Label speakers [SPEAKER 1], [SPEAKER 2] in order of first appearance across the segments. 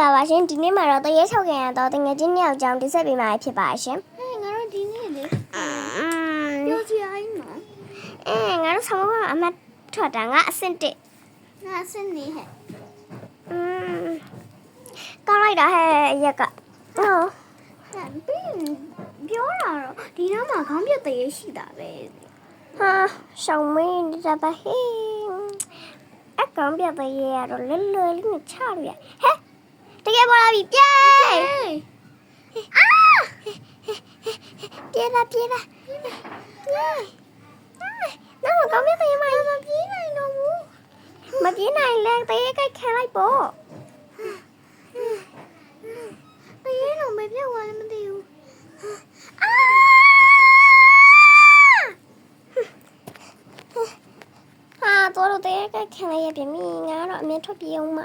[SPEAKER 1] လာပါရှင်ဒီနေ့မှာတော့တရေ၆ခင်ရတော့တငယ်ချင်းနှစ်ယောက်ကြောင့်တိဆက်ပေးမှာဖြစ်ပါရှင်
[SPEAKER 2] ဟဲ့ငါတို့ဒီနေ့လေ
[SPEAKER 1] အင်း
[SPEAKER 2] ပြောချင်အိုင်းနော်
[SPEAKER 1] အဲငါတို့ဆောင်းပါအမတ်ထွက်တာငါအဆင့်တစ်
[SPEAKER 2] ငါစနေဟဲ့
[SPEAKER 1] อืมကောင်းလိုက်တာဟဲ့ရက်ကဟုတ်
[SPEAKER 2] ဟဲ့ပြီးပြောတာတော့ဒီနားမှာခေါင်းပြတ်တရေရှိတာပဲ
[SPEAKER 1] ဟာရှောင်းမင်းနေတာပါဟေးအကောင်ပြတဲ့ရရတော့လွယ်လွယ်လေးနဲ့ချလို့ရဟဲ့ တကယ်ပေါ်လာပြီပြေး
[SPEAKER 2] ဟေး
[SPEAKER 1] အာပြေးလာပြေးလာပြေးနောက်ကောင်ပြတဲ့ရမမပြေးနိုင်တော့ဘူးမပြေးနိုင်လဲတရေကိုက်ခံလိုက်ပေါ့
[SPEAKER 2] တရေတော့မပြောက်သွားလည်းမသိဘူး
[SPEAKER 1] အာဟာတော်တော့တရေကိုက်ခံလိုက်ရပြီမိငါတော့အမြင်ထွက်ပြေးအောင်မ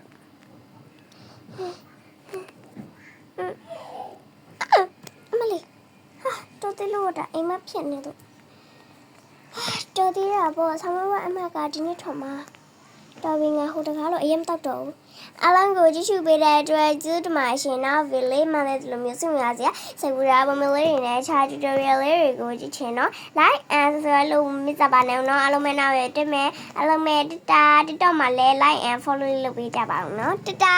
[SPEAKER 1] အမလေး ဟာတော်သေးလို့တာအိမ်မဖြစ်နေတော့ဟာတော်သေးတာပေါ့ဆောင်းမဝအမကဒီနေ့ထွက်မှာတော်ပြီငါဟိုတကားတော့အရင်တောက်တော့ဘူးအလန်ကိုကြည့်ရှုပေးတဲ့အတွက်ကျေးဇူးတင်ပါရှင်နော်ဗီလေးမှလည်းဒီလိုမျိုးစုံရစရာစိတ်ဝူရာပုံမျိုးလေးတွေနဲ့ခြား tutorial လေးတွေကိုကြည့်ချင်တော့ like and subscribe လုပ်မစပါနဲ့နော်အားလုံးပဲနောက်ရတက်မယ်အားလုံးပဲတတာ TikTok မှာလည်း like and follow လုပ်ပေးကြပါဦးနော်တတာ